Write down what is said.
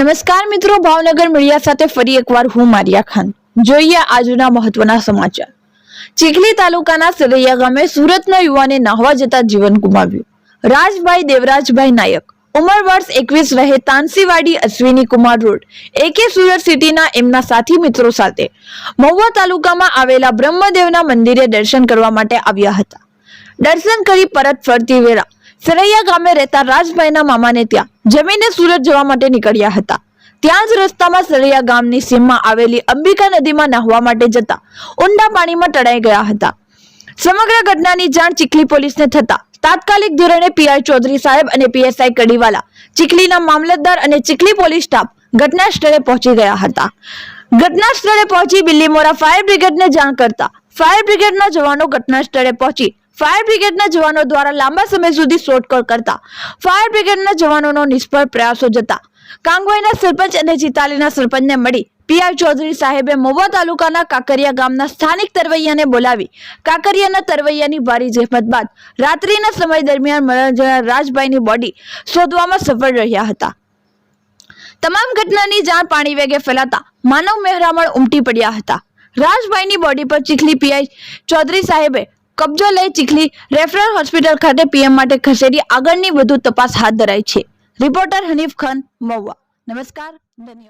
નમસ્કાર મિત્રો, ભાવનગર મીડિયા સાથે ફરી એકવાર હું મારિયા ખાન. જોઈએ આજના મહત્વના સમાચાર. ચીખલી તાલુકાના સરૈયા ગામે સુરતના યુવાને નાહવા જતા જીવન ગુમાવ્યું. રાજભાઈ દેવરાજભાઈ નાયક, ઉંમર વર્ષ એકવીસ રહે તાનસીવાડી અશ્વિની કુમાર રોડ એકે સુરત સિટીના એમના સાથી મિત્રો સાથે મહુવા તાલુકામાં આવેલા બ્રહ્મદેવના મંદિરે દર્શન કરવા માટે આવ્યા હતા. દર્શન કરી પરત ફરતી વેળા સરૈયા ગામે રહેતા રાજભાઈના મામાને ત્યાં જમીને સુરત જવા માટે નીકળ્યા હતા. ત્યાં જ રસ્તામાં સરૈયા ગામની સીમમાં આવેલી અંબિકા નદીમાં નાહવા માટે જતા ઊંડા પાણીમાં તણાઈ ગયા હતા. સમગ્ર ઘટનાની જાણ ચીખલી પોલીસને થતા તાત્કાલિક ધોરણે પીઆઈ ચૌધરી સાહેબ અને પીએસઆઈ કડીવાલા, ચીખલીના મામલતદાર અને ચીખલી પોલીસ સ્ટાફ ઘટના સ્થળે પહોંચી ગયા હતા. ઘટના સ્થળે પહોંચી બિલ્લીમોરા ફાયર બ્રિગેડને જાણ કરતા ફાયર બ્રિગેડના જવાનો ઘટના સ્થળે પહોંચી ફાયર બ્રિગેડના જવાનો દ્વારા લાંબા સમય સુધી શોધખોળ કરતા ફાયર બ્રિગેડના જવાનોનો નિષ્ફળ પ્રયાસો જતા કાંગવાઈના સરપંચ અને ચિતાલીના સરપંચને મળી પીઆઈ ચૌધરી સાહેબે મોવા તાલુકાના કાકરિયા ગામના સ્થાનિક તરવૈયાને બોલાવી કાકરિયાના તરવૈયાની ભારી જહેમત બાદ રાત્રિના સમય દરમિયાન મરણ જનાર રાજભાઈની બોડી શોધવામાં સફળ રહ્યા હતા. તમામ ઘટનાની જાણ પાણી વેગે ફેલાતા માનવ મહેરામણ ઉમટી પડ્યા હતા. રાજભાઈની બોડી પર ચીખલી પીઆઈ ચૌધરી સાહેબે કબજો લઈ ચીખલી રેફરલ હોસ્પિટલ ખાતે પીએમ માટે ખસેડી આગળની વધુ તપાસ હાથ ધરાઈ છે. રિપોર્ટર હનીફ ખાન મહુવા. નમસ્કાર, ધન્યવાદ.